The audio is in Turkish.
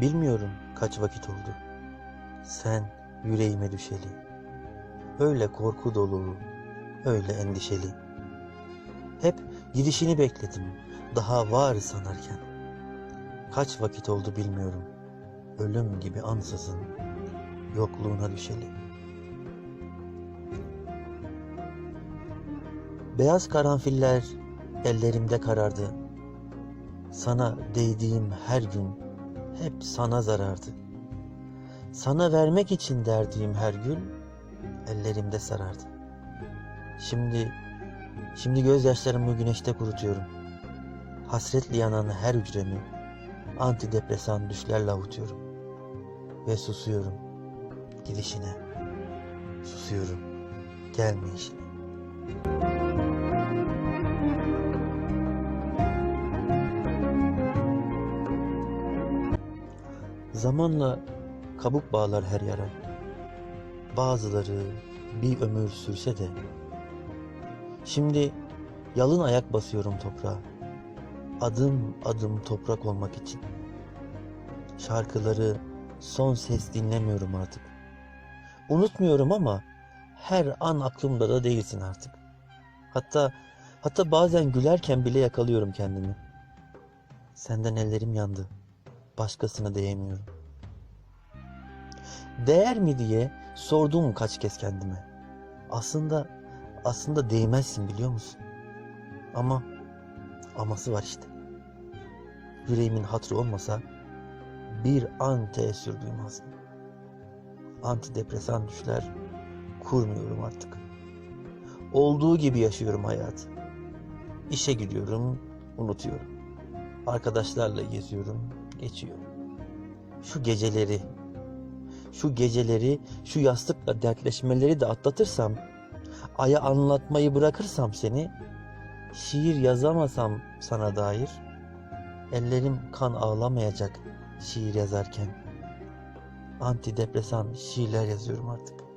Bilmiyorum kaç vakit oldu. Sen yüreğime düşeli. Öyle korku dolu, öyle endişeli. Hep gidişini bekledim, daha var sanarken. Kaç vakit oldu bilmiyorum. Ölüm gibi ansızın, yokluğuna düşeli. Beyaz karanfiller ellerimde karardı. Sana değdiğim her gün hep sana zarardı. Sana vermek için derdiğim her gül ellerimde sarardı. Şimdi, şimdi gözyaşlarımı güneşte kurutuyorum. Hasretle yanan her hücremi antidepresan düşlerle avutuyorum. Ve susuyorum gidişine. Susuyorum gelmeyişine. Zamanla kabuk bağlar her yara. Bazıları bir ömür sürse de. Şimdi yalın ayak basıyorum toprağa. Adım adım toprak olmak için. Şarkıları son ses dinlemiyorum artık. Unutmuyorum ama her an aklımda da değilsin artık. Hatta hatta bazen gülerken bile yakalıyorum kendimi. Senden ellerim yandı başkasına değemiyorum. Değer mi diye sordum kaç kez kendime. Aslında aslında değmezsin biliyor musun? Ama aması var işte. Yüreğimin hatrı olmasa bir an teessür duymazdım. Antidepresan düşler kurmuyorum artık. Olduğu gibi yaşıyorum hayatı. İşe gidiyorum, unutuyorum. Arkadaşlarla geziyorum, geçiyor. Şu geceleri, şu geceleri, şu yastıkla dertleşmeleri de atlatırsam, aya anlatmayı bırakırsam seni, şiir yazamasam sana dair, ellerim kan ağlamayacak şiir yazarken. Antidepresan şiirler yazıyorum artık.